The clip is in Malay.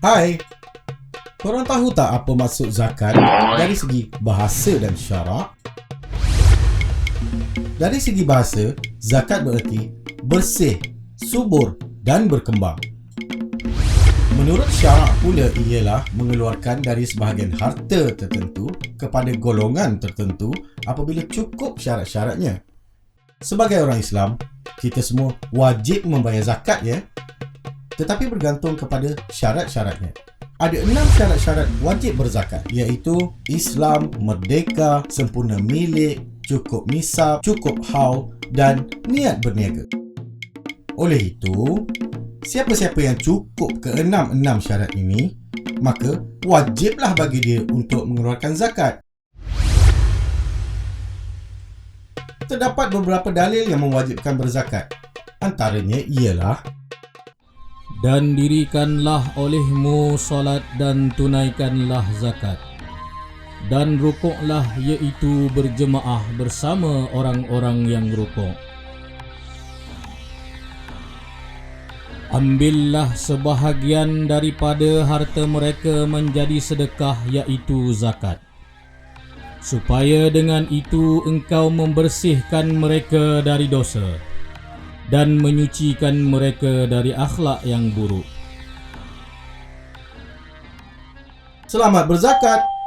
Hai. Korang tahu tak apa maksud zakat dari segi bahasa dan syarak? Dari segi bahasa, zakat bererti bersih, subur dan berkembang. Menurut syarak pula ialah mengeluarkan dari sebahagian harta tertentu kepada golongan tertentu apabila cukup syarat-syaratnya. Sebagai orang Islam, kita semua wajib membayar zakat ya. Tetapi bergantung kepada syarat-syaratnya. Ada enam syarat-syarat wajib berzakat iaitu Islam, merdeka, sempurna milik, cukup nisab, cukup haul dan niat berniaga. Oleh itu, siapa-siapa yang cukup keenam-enam syarat ini, maka wajiblah bagi dia untuk mengeluarkan zakat. Terdapat beberapa dalil yang mewajibkan berzakat. Antaranya ialah Dan dirikanlah olehmu solat dan tunaikanlah zakat. Dan rukuklah iaitu berjemaah bersama orang-orang yang rukuk. Ambillah sebahagian daripada harta mereka menjadi sedekah iaitu zakat. Supaya dengan itu engkau membersihkan mereka dari dosa dan menyucikan mereka dari akhlak yang buruk. Selamat berzakat!